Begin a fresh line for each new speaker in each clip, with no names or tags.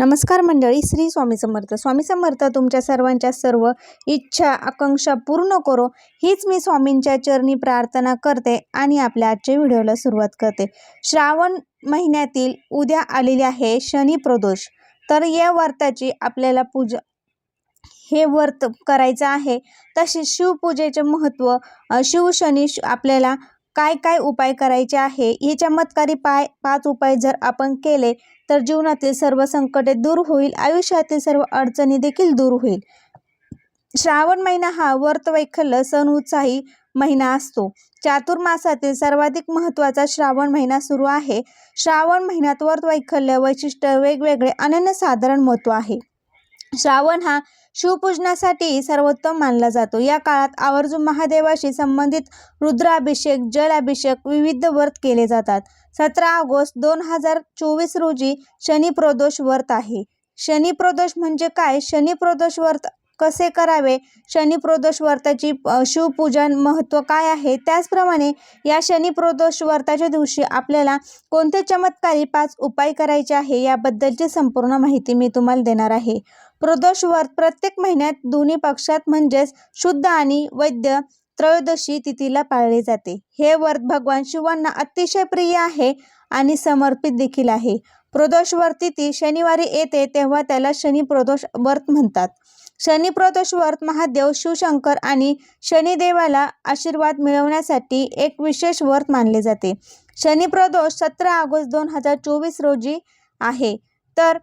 नमस्कार मंडळी श्री स्वामी समर्थ. स्वामी समर्थ तुमच्या सर्वांच्या सर्व इच्छा आकांक्षा पूर्ण करो. हीच मी स्वामींच्या चरणी प्रार्थना करते आणि आपल्या आजच्या व्हिडिओला सुरुवात करते. श्रावण महिन्यातील उद्या आलेली आहे शनी प्रदोष. तर या व्रताची आपल्याला पूजा हे व्रत करायचं आहे. तसेच शिवपूजेचे महत्त्व शिवशनी श- आपल्याला काय काय उपाय करायचे आहे? हे चमत्कारी पाय पाच उपाय जर आपण केले तर जीवनातील सर्व संकटे दूर होईल आयुष्यातील सर्व अडचणी देखील दूर होईल. श्रावण महिना हा वर्तवैखल्य सण उत्साही महिना असतो. चातुर्मासातील सर्वाधिक महत्त्वाचा श्रावण महिना सुरू आहे. श्रावण महिन्यात वर्तवैखल्य वैशिष्ट्य वेगवेगळे अनन्यसाधारण महत्त्व आहे. श्रावण हा शिवपूजनासाठी सर्वोत्तम मानला जातो. या काळात आवर्जून महादेवाशी संबंधित रुद्राभिषेक जलाभिषेक विविध व्रत केले जातात. सतरा ऑगस्ट दोन हजार चोवीस रोजी शनिप्रदोष व्रत आहे. शनिप्रदोष म्हणजे काय? शनिप्रदोष व्रत कसे करावे? शनिप्रदोष व्रताची शिवपूजन महत्त्व काय आहे? त्याचप्रमाणे या शनिप्रदोष व्रताच्या दिवशी आपल्याला कोणते चमत्कारी पाच उपाय करायचे आहे? याबद्दलची संपूर्ण माहिती मी तुम्हाला देणार आहे. प्रदोष व्रत प्रत्येक महिन्यात दोन्ही पक्षात म्हणजेच शुद्ध आणि वैद्य त्रयोदशी तिथीला पाळले जाते. हे व्रत भगवान शिवांना अतिशय प्रिय आहे आणि समर्पित देखील आहे. प्रदोष व्रत तिथी शनिवारी येते तेव्हा त्याला शनी प्रदोष व्रत म्हणतात. शनी प्रदोष व्रत महादेव शिवशंकर आणि शनिदेवाला आशीर्वाद मिळवण्यासाठी एक विशेष व्रत मानले जाते. शनी प्रदोष सतरा ऑगस्ट दोन हजार चोवीस रोजी आहे. तर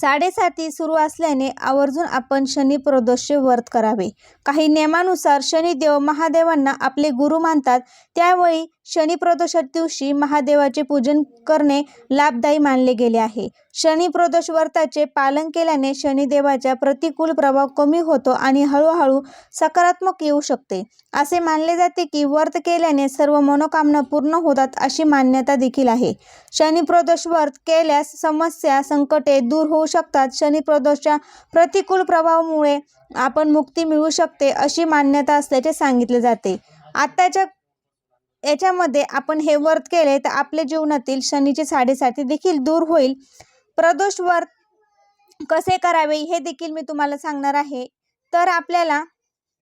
साडेसाती सुरू असल्याने आवर्जून आपण शनी प्रदोषचे व्रत करावे. काही नियमानुसार शनिदेव महादेवांना आपले गुरु मानतात. त्यावेळी शनी प्रदोषात दिवशी महादेवाचे पूजन करणे लाभदायी मानले गेले आहे. शनी प्रदोष व्रताचे पालन केल्याने शनिदेवाचा प्रतिकूल प्रभाव कमी होतो आणि हळूहळू सकारात्मक येऊ शकते. असे मानले जाते की व्रत केल्याने सर्व मनोकामना पूर्ण होतात अशी मान्यता देखील आहे. शनी प्रदोष व्रत केल्यास समस्या संकटे दूर होऊ शकतात. शनी प्रदोषच्या प्रतिकूल प्रभावामुळे आपण मुक्ती मिळू शकते अशी मान्यता असल्याचे सांगितले जाते. आत्ताच्या याच्यामध्ये आपण हे व्रत केले तर आपल्या जीवनातील शनीची साडेसाती देखील दूर होईल. प्रदोष व्रत कसे करावे हे देखील मी तुम्हाला सांगणार आहे. तर आपल्याला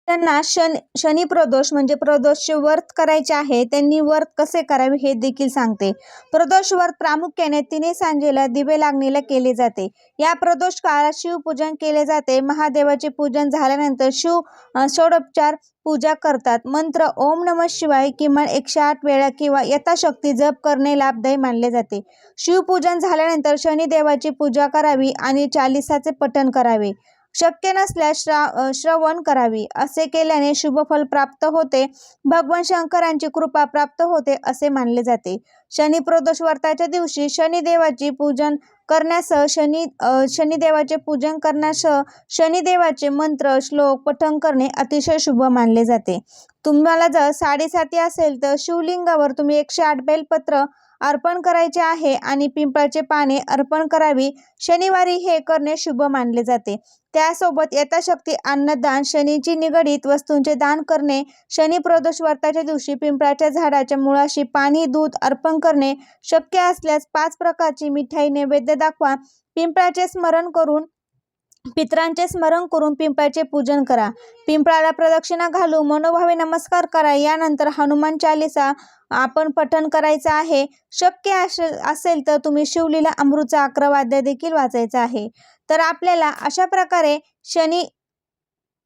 त्यांना शन शनी प्रदोष म्हणजे प्रदोषचे व्रत करायचे आहे त्यांनी व्रत कसे करावे हे देखील सांगते. प्रदोष व्रत प्रामुख्याने तिने सांजेला दिवे लागणीला केले जाते. या प्रदोष काळात शिवपूजन केले जाते. महादेवाचे पूजन झाल्यानंतर शिव षोडोपचार पूजा करतात. मंत्र ओम नम शिवाय किमान एकशे आठ वेळा किंवा यथाशक्ती जप करणे लाभदायी मानले जाते. शिवपूजन झाल्यानंतर शनिदेवाची पूजा करावी आणि चालिसाचे पठण करावे. शक्य नसल्यास श्रा श्रवण करावी. असे केल्याने शुभफल प्राप्त होते. भगवान शंकरांची कृपा प्राप्त होते असे मानले जाते. शनी प्रदोष व्रताच्या दिवशी शनिदेवाची पूजन करण्यासह शनी शनिदेवाचे पूजन करण्यासह शनिदेवाचे मंत्र श्लोक पठण करणे अतिशय शुभ मानले जाते. तुम्हाला जर साडेसाती असेल तर शिवलिंगावर तुम्ही एकशे आठ बेलपत्र अर्पण करायचे आहे आणि पिंपळाचे पाने अर्पण करावी. शनिवारी हे करणे शुभ मानले जाते. त्यासोबत यथाशक्ती अन्नदान शनीची निगडीत वस्तूंचे दान करणे शनी प्रदोष व्रताच्या दिवशी पिंपळाच्या झाडाच्या मुळाशी पाणी दूध अर्पण करणे शक्य असल्यास पाच प्रकारची मिठाई नैवेद्य दाखवा. पिंपळाचे स्मरण करून पितरांचे स्मरण करून पिंपळाचे पूजन करा. पिंपळाला प्रदक्षिणा घालू मनोभावे नमस्कार करा. यानंतर हनुमान चालिसा आपण पठण करायचं आहे. शक्य असे- असेल तर तुम्ही शिवलीला अमृतचा अकरावाद्य देखील वाचायचं आहे. तर आपल्याला अशा प्रकारे शनी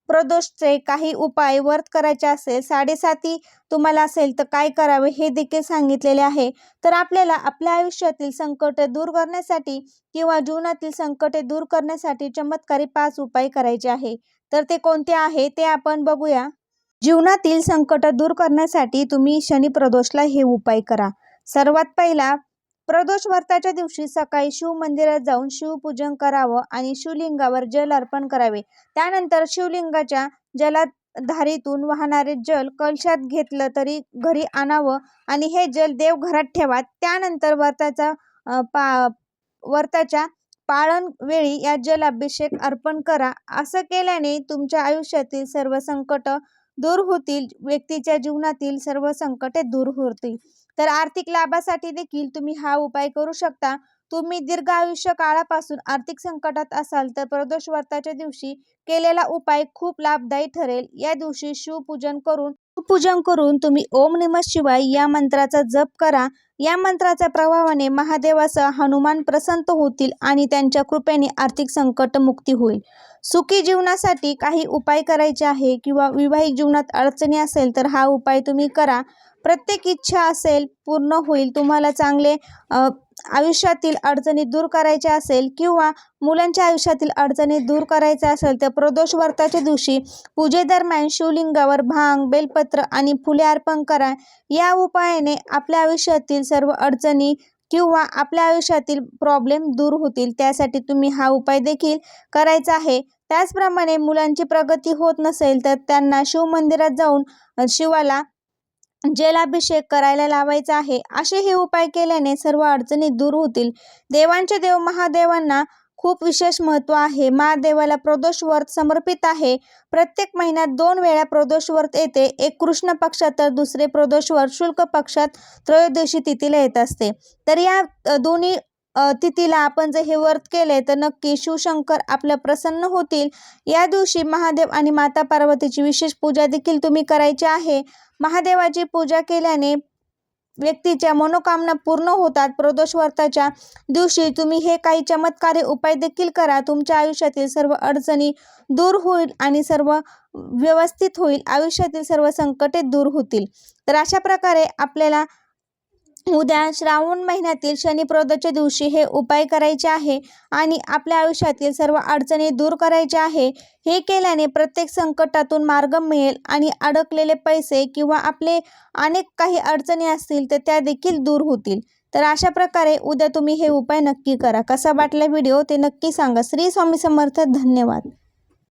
प्रदोषचे काही उपाय वर्त करायचे असेल साडेसाती तुम्हाला असेल तर काय करावे हे देखील सांगितलेले आहे. तर आपल्याला आपल्या आयुष्यातील संकट दूर करण्यासाठी किंवा जीवनातील संकटे दूर करण्यासाठी चमत्कारी पाच उपाय करायचे आहे. तर ते कोणते आहे ते आपण बघूया. जीवनातील संकट दूर करण्यासाठी तुम्ही शनी प्रदोषला हे उपाय करा. सर्वात पहिला प्रदोष व्रताच्या दिवशी सकाळी शिव मंदिरात जाऊन शिवपूजन करावं आणि शिवलिंगावर जल अर्पण करावे. त्यानंतर शिवलिंगाच्या जलात धारीतून वाहणारे जल कलशात घेतलं तरी घरी आणावं आणि हे जल देवघरात ठेवा. त्यानंतर व्रताचा पा व्रताच्या पाळण वेळी या जल अभिषेक अर्पण करा. असं केल्याने तुमच्या आयुष्यातील सर्व संकट दूर होतील व्यक्तीच्या जीवनातील सर्व संकटे दूर होतील. तर आर्थिक लाभासाठी देखील तुम्ही हा उपाय करू शकता. तुम्ही दीर्घ आयुष्य काळापासून आर्थिक संकटात असाल तर प्रदोष व्रताच्या दिवशी केलेला उपाय खूप लाभदायी ठरेल. या दिवशी शिवपूजन करून पूजन करून तुम्ही ओम नम शिवाय या मंत्राचा जप करा. या मंत्राच्या प्रभावाने महादेवासह हनुमान प्रसन्न होतील आणि त्यांच्या कृपेने आर्थिक संकट मुक्ती होईल. सुखी जीवनासाठी काही उपाय करायचे आहे किंवा विवाहित जीवनात अडचणी असेल तर हा उपाय तुम्ही करा. प्रत्येक इच्छा असेल पूर्ण होईल. तुम्हाला चांगले आयुष्यातील अडचणी दूर करायच्या असेल किंवा मुलांच्या आयुष्यातील अडचणी दूर करायच्या असेल तर प्रदोष व्रताच्या दिवशी पूजेदरम्यान शिवलिंगावर भांग बेलपत्र आणि फुले अर्पण करा. या उपायाने आपल्या आयुष्यातील सर्व अडचणी किंवा आपल्या आयुष्यातील प्रॉब्लेम दूर होतील. त्यासाठी तुम्ही हा उपाय देखील करायचा आहे. त्याचप्रमाणे मुलांची प्रगती होत नसेल तर त्यांना शिवमंदिरात जाऊन शिवाला जलाभिषेक करायला लावायचा आहे. असे हे उपाय केल्याने सर्व अडचणी दूर होतील. देवांचे देव महादेवांना खूप विशेष महत्त्व आहे. महादेवाला प्रदोष व्रत समर्पित आहे. प्रत्येक महिन्यात दोन वेळा प्रदोष व्रत येते. एक कृष्ण पक्षात तर दुसरे प्रदोष व्रत शुल्क पक्षात त्रयोदशी तिथीला येत असते. तर या दोन्ही तिथीला आपण जर हे व्रत केले तर नक्की शिवशंकर आपल्या प्रसन्न होतील. या दिवशी महादेव आणि माता पार्वतीची विशेष पूजा देखील तुम्ही करायची आहे. महादेवाची पूजा केल्याने व्यक्तीच्या मनोकामना पूर्ण होतात. प्रदोष व्रताच्या दिवशी तुम्ही हे काही चमत्कारी उपाय देखील करा. तुमच्या आयुष्यातील सर्व अडचणी दूर होईल आणि सर्व व्यवस्थित होईल. आयुष्यातील सर्व संकटे दूर होतील. तर अशा प्रकारे आपल्याला उद्या श्रावण महिन्यातील शनिप्रदोषच्या दिवशी हे उपाय करायचे आहे आणि आपल्या आयुष्यातील सर्व अडचणी दूर करायच्या आहे. हे केल्याने प्रत्येक संकटातून मार्ग मिळेल आणि अडकलेले पैसे किंवा आपले अनेक काही अडचणी असतील तर त्या देखील दूर होतील. तर अशा प्रकारे उद्या तुम्ही हे उपाय नक्की करा. कसा वाटला व्हिडिओ ते नक्की सांगा. श्री स्वामी समर्थ. धन्यवाद.